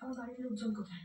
আমার বাড়ির লোকজন কোথায়?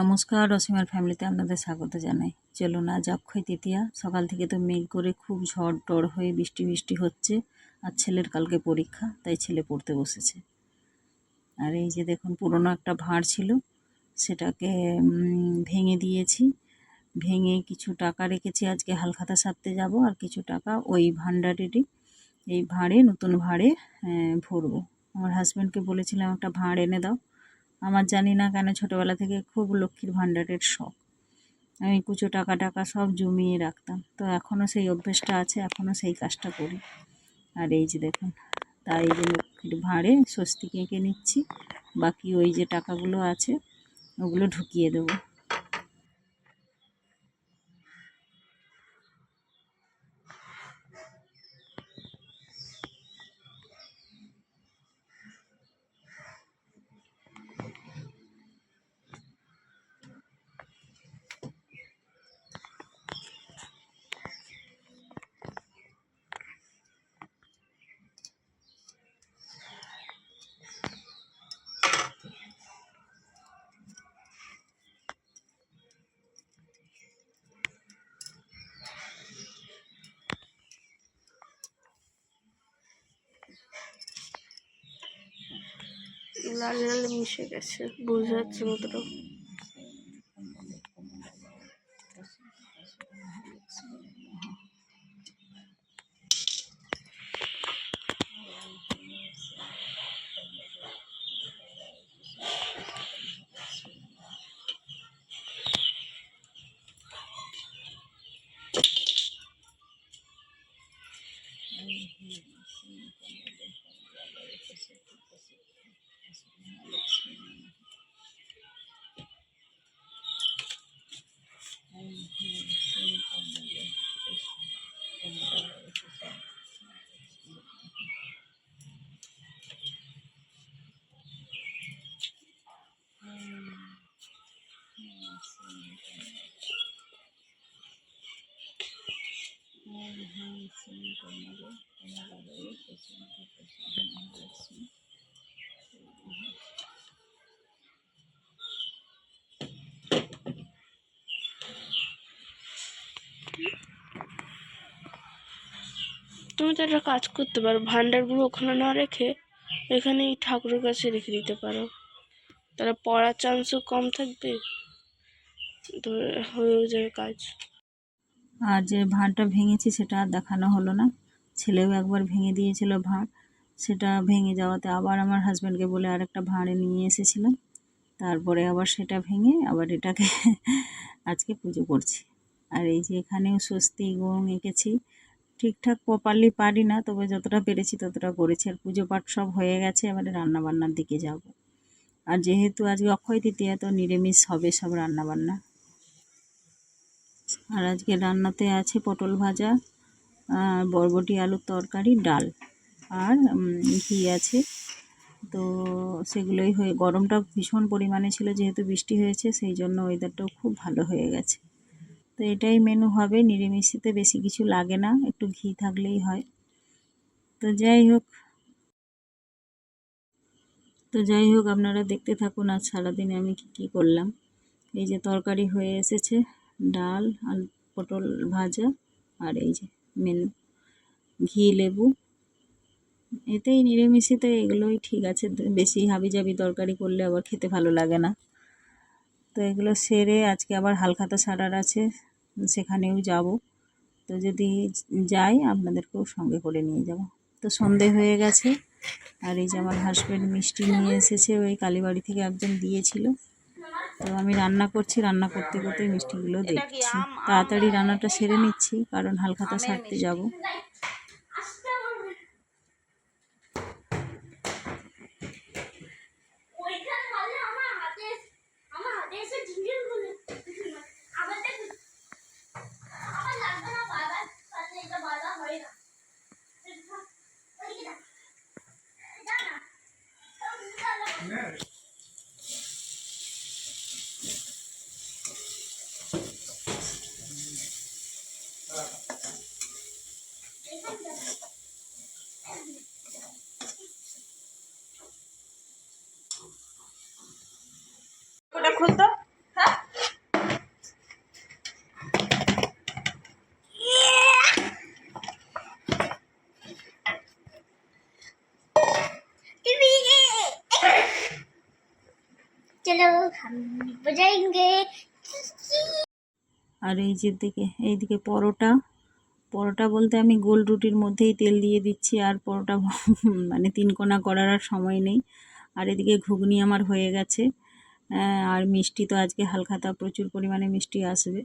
নমস্কার রসিমার ফ্যামিলিতে আপনাদের স্বাগত জানাই। চলুন আজ অক্ষয় তৃতীয়া। সকাল থেকে তো মেঘ করে খুব ঝড় টড় হয়ে বৃষ্টি বৃষ্টি হচ্ছে আর ছেলের কালকে পরীক্ষা, তাই ছেলে পড়তে বসেছে। আর এই যে দেখুন, পুরনো একটা ভাঁড় ছিল, সেটাকে ভেঙে দিয়েছি। ভেঙে কিছু টাকা রেখেছি, আজকে হালখাতা সারতে যাব, আর কিছু টাকা ওই ভাণ্ডারেরই, এই ভাঁড়ে, নতুন ভাঁড়ে ভরবো। আমার হাজব্যান্ডকে বলেছিলাম, একটা ভাঁড় এনে দাও। আমার জানি না কেন ছোটোবেলা থেকে খুব লক্ষ্মীর ভাণ্ডারের শখ। আমি কুচো টাকা টাকা সব জমিয়ে রাখতাম। তো এখনও সেই অভ্যেসটা আছে এখনও সেই কাজটা করি। আর এই যে দেখুন, তাই যে লক্ষ্মীর ভাঁড়ে স্বস্তি কেঁকে নিচ্ছি। বাকি ওই যে টাকাগুলো আছে, ওগুলো ঢুকিয়ে দেবো। লাল লাল মিশে গেছে। বোঝা যাচ্ছে মতটা তুমি তো একটা কাজ করতে পারো ভান্ডারগুলো ওখানে না রেখে এখানেই ঠাকুরের কাছে রেখে দিতে পারো। তাহলে পড়ার চান্সও কম থাকবে? হয়েও যাবে কাজ। আর যে ভাঁড়টা ভেঙেছি সেটা আর দেখানো হলো না। ছেলেও একবার ভেঙে দিয়েছিল ভাঁড়। সেটা ভেঙে যাওয়াতে আবার আমার হাজব্যান্ডকে বলে আরেকটা ভাঁড়ে নিয়ে এসেছিলাম তারপরে আবার সেটা ভেঙে আবার এটাকে আজকে পুজো করছি। আর এই যে এখানেও স্বস্তি গং এঁকেছি। ঠিকঠাক প্রপারলি পারি না, তবে যতটা পেরেছি ততটা করেছি। আর পুজো পাঠ সব হয়ে গেছে, এবারে রান্নাবান্নার দিকে যাব। আর যেহেতু আজকে অক্ষয় তৃতীয়া, তো নিরামিষ হবে সব রান্না বান্না আর আজকে রান্নাতে আছে পটল ভাজা, আর বরবটি আলুর তরকারি, ডাল। আর ঘি আছে। তো সেগুলোই হয়ে, গরমটা ভীষণ পরিমাণে ছিল, যেহেতু বৃষ্টি হয়েছে, সেই জন্য ওয়েদারটাও খুব ভালো হয়ে গেছে। তো এটাই মেনু হবে, নিরামিষিতে বেশি কিছু লাগে না, একটু ঘি থাকলেই হয়। তো যাই হোক। তো যাই হোক, আপনারা দেখতে থাকুন আজ সারাদিনে আমি কি কি করলাম। এই যে তরকারি হয়ে এসেছে ডাল আর পটল ভাজা আর এই যে মেনু। ঘি, লেবু। এতেই নিরামিষেতে এগুলোই ঠিক আছে। বেশি হাবিজাবি তরকারি করলে আবার খেতে ভালো লাগে না। তো এগুলো সেরে আজকে আবার হালখাতা সারার আছে, সেখানেও যাব। তো যদি যাই, আপনাদেরকেও সঙ্গে করে নিয়ে যাব। তো সন্ধে হয়ে গেছে, আর এই যে আমার হাজব্যান্ড মিষ্টি নিয়ে এসেছে, ওই কালীবাড়ি থেকে একজন দিয়েছিল। তো আমি রান্না করছি রান্না করতে করতে মিষ্টিগুলো দেখছি। তাড়াতাড়ি রান্নাটা সেরে নিচ্ছি কারণ হালখাতা সারতে যাব। আর এই যে দিকে এইদিকে পরোটা। পরোটা বলতে আমি গোল রুটির মধ্যেই তেল দিয়ে দিচ্ছি, আর পরোটা মানে তিন কোনা করার আর সময় নেই। আর এদিকে ঘুগনি আমার হয়ে গেছে। আর মিষ্টি তো আজকে হালখাতা, প্রচুর পরিমাণে মিষ্টি আসবে।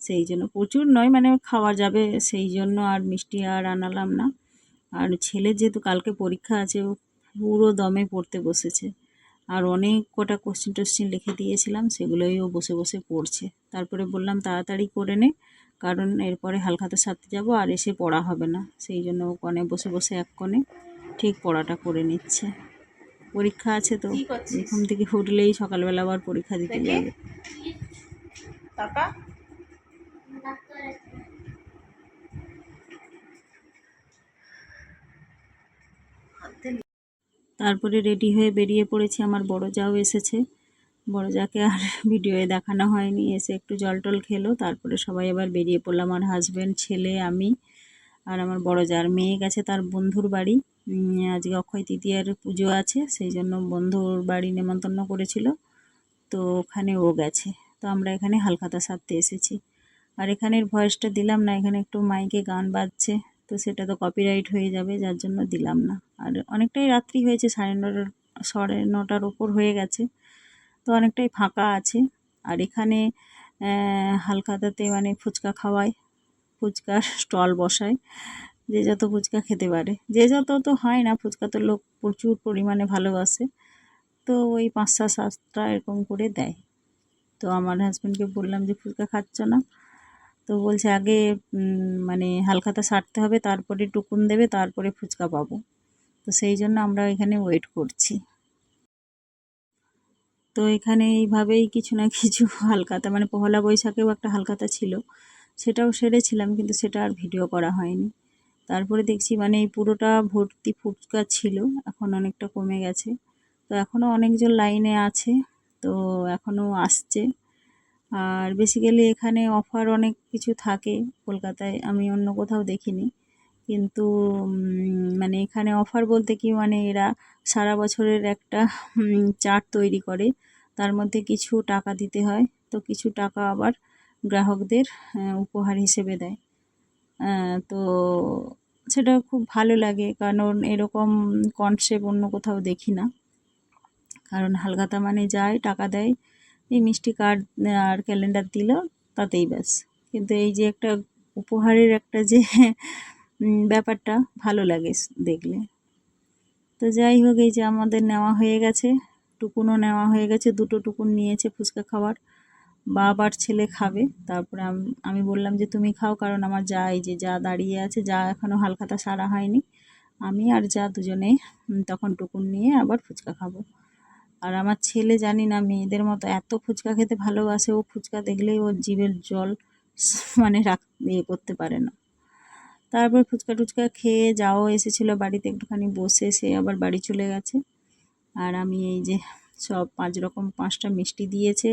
সেই জন্য প্রচুর নয় মানে খাওয়া যাবে সেই জন্য আর মিষ্টি আর আনালাম না। আর ছেলের যেহেতু কালকে পরীক্ষা আছে, ও পুরো দমে পড়তে বসেছে। আর অনেক কটা কোশ্চেন টোশ্চেন লিখে দিয়েছিলাম সেগুলোই ও বসে বসে পড়ছে। তারপরে বললাম তাড়াতাড়ি করে নে কারণ এরপরে হালখাতা সারতে যাব আর এসে পড়া হবে না। সেই জন্য ও কনে বসে বসে এক কনে ঠিক পড়াটা করে নিচ্ছে। পরীক্ষা আছে তো এখান ঘুম থেকে উঠলেই সকালবেলা আবার পরীক্ষা দিতে। যাবে। তারপরে রেডি হয়ে বেরিয়ে পড়েছি, আমার বড় যাও এসেছে। বড় যাকে আর ভিডিওয়ে দেখানো হয়নি, এসে একটু জল টল খেলো, তারপরে সবাই আবার বেরিয়ে পড়লাম, আমার হাজব্যান্ড ছেলে, আমি আর আমার বড় যার মেয়ে গেছে তার বন্ধুর বাড়ি। আজকে অক্ষয় তৃতীয়ার পুজো আছে, সেই জন্য বন্ধুর বাড়ি নেমন্তন্ন করেছিল। তো ওখানে ও গেছে। তো আমরা এখানে হালখাতা সারতে এসেছি। আর এখানের ভয়েসটা দিলাম না, এখানে একটু মাইকে গান বাজছে। তো সেটা তো কপিরাইট হয়ে যাবে, যার জন্য দিলাম না। আর অনেকটাই রাত্রি হয়েছে, সাড়ে নটার সাড়ে নটার ওপর হয়ে গেছে। তো অনেকটাই ফাঁকা আছে। আর এখানে হালখাতাতে মানে ফুচকা খাওয়ায়, ফুচকার স্টল বসায়। যে যত ফুচকা খেতে পারে। যে যত তো হয় না, ফুচকা তো লোক প্রচুর পরিমাণে ভালোবাসে। তো ওই পাঁচটা, সাতটা এরকম করে দেয়। তো আমার হাজব্যান্ডকে বললাম যে, ফুচকা খাচ্ছ না? তো বলছে আগে মানে হালখাতা সারতে হবে, তারপরে টুকুন দেবে, তারপরে ফুচকা পাবো। তো সেই জন্য আমরা এখানে ওয়েট করছি। তো এখানে এইভাবেই কিছু না কিছু হালখাতা মানে পহলা বৈশাখেও একটা হালখাতা ছিল, সেটাও সেরেছিলাম, কিন্তু সেটা আর ভিডিও করা হয়নি। তারপরে দেখছি মানে এই পুরোটা ভর্তি ফুচকা ছিল, এখন অনেকটা কমে গেছে। তো এখনও অনেকজন লাইনে আছে, তো এখনও আসছে। আর বেসিক্যালি এখানে অফার অনেক কিছু থাকে। কলকাতায় আমি অন্য কোথাও দেখিনি। কিন্তু মানে এখানে অফার বলতে কি মানে এরা সারা বছরের একটা চার্ট তৈরি করে। তার মধ্যে কিছু টাকা দিতে হয়, তো কিছু টাকা আবার গ্রাহকদের উপহার হিসেবে দেয়। তো সেটা খুব ভালো লাগে, কারণ এরকম কনসেপ্ট অন্য কোথাও দেখি না কারণ হালখাতা মানে যায়, টাকা দেয় এই মিষ্টি কার্ড আর ক্যালেন্ডার দিল, তাতেই ব্যাস। কিন্তু এই যে একটা উপহারের একটা যে ব্যাপারটা ভালো লাগে দেখলে। তো যাই হোক, এই যে আমাদের নেওয়া হয়ে গেছে, টুকুনও নেওয়া হয়ে গেছে, দুটো টুকুন নিয়েছে ফুচকা খাওয়ার। বাবার ছেলে খাবে, তারপরে আমি বললাম যে তুমি খাও, কারণ আমার যা, এই যে যা দাঁড়িয়ে আছে, যা এখনও হালখাতা সারা হয়নি, আমি আর যা দুজনে তখন টুকুন নিয়ে আবার ফুচকা খাব। আর আমার ছেলে জানি না, মেয়েদের মতো এত ফুচকা খেতে ভালোবাসে, ও ফুচকা দেখলেই ওর জীবের জল মানে রাখ ইয়ে করতে পারে না। তারপর ফুচকা টুচকা খেয়ে যাও এসেছিল বাড়িতে একটুখানি বসে, সে আবার বাড়ি চলে গেছে। আর আমি এই যে সব পাঁচ রকম পাঁচটা মিষ্টি দিয়েছে,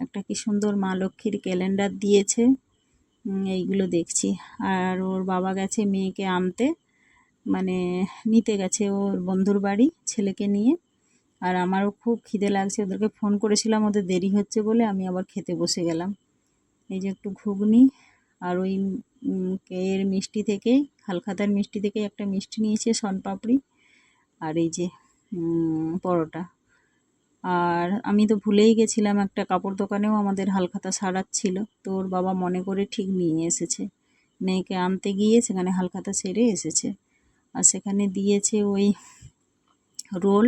একটা কি সুন্দর মা লক্ষ্মীর ক্যালেন্ডার দিয়েছে এইগুলো দেখছি। আর ওর বাবা গেছে মেয়েকে আনতে মানে নিতে গেছে ওর বন্ধুর বাড়ি ছেলেকে নিয়ে। আর আমারও খুব খিদে লাগছে, ওদেরকে ফোন করেছিলাম, ওদের দেরি হচ্ছে বলে আমি আবার খেতে বসে গেলাম। এই যে একটু ঘুগনি আর ওই এর মিষ্টি থেকেই হালখাতার মিষ্টি থেকে একটা মিষ্টি নিয়েছে শনপাপড়ি আর এই যে পরোটা। আর আমি তো ভুলেই গেছিলাম একটা কাপড় দোকানেও আমাদের হালখাতা সারাচ্ছিল, তো ওর বাবা মনে করে ঠিক নিয়ে এসেছে। মেয়েকে আনতে গিয়ে সেখানে হালখাতা সেরে এসেছে। আর সেখানে দিয়েছে ওই রোল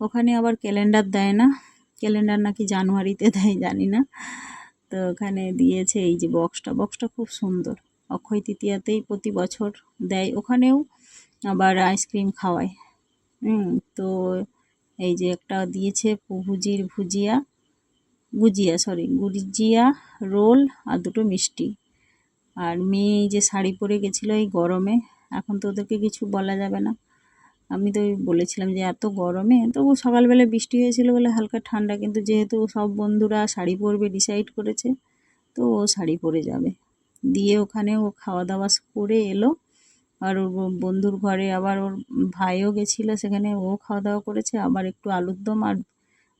ওখানে আবার ক্যালেন্ডার দেয় না। ক্যালেন্ডার নাকি জানুয়ারিতে দেয়, জানি না। তো ওখানে দিয়েছে এই যে বক্সটা। বক্সটা খুব সুন্দর। অক্ষয় তৃতীয়াতেই প্রতি বছর দেয়। ওখানেও আবার আইসক্রিম খাওয়ায়। হুম, তো এই যে একটা দিয়েছে ভুজির ভুজিয়া। গুজিয়া সরি গুজিয়া রোল আর দুটো মিষ্টি। আর মেয়ে যে শাড়ি পরে গেছিল এই গরমে। এখন তো ওদেরকে কিছু বলা যাবে না। আমি তো বলেছিলাম যে এত গরমে তবু সকালবেলা বৃষ্টি হয়েছিল বলে হালকা ঠান্ডা, কিন্তু যেহেতু সব বন্ধুরা শাড়ি পরবে ডিসাইড করেছে, তো ও শাড়ি পরে যাবে। দিয়ে ওখানে ও খাওয়া দাওয়া করে এলো, আর ওর বন্ধুর ঘরে আবার ওর ভাইও গেছিল, সেখানে ও খাওয়া দাওয়া করেছে, আবার একটু আলুর দম আর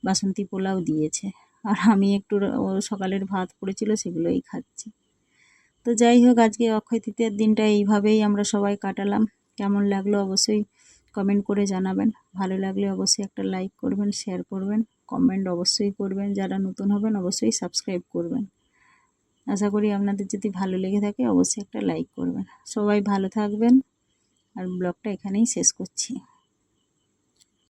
বাসন্তী পোলাও দিয়েছে। আর আমি একটু ও সকালের ভাত পড়েছিল সেগুলোই খাচ্ছি। তো যাই হোক, আজকে অক্ষয় তৃতীয়ার দিনটা এইভাবেই আমরা সবাই কাটালাম। কেমন লাগল অবশ্যই কমেন্ট করে জানাবেন। ভালো লাগলে অবশ্যই একটা লাইক করবেন শেয়ার করবেন কমেন্ট অবশ্যই করবেন। যারা নতুন হবেন অবশ্যই সাবস্ক্রাইব করবেন। আশা করি আপনাদের যদি ভালো লেগে থাকে অবশ্যই একটা লাইক করবেন। সবাই ভালো থাকবেন। আর ব্লগটা এখানেই শেষ করছি।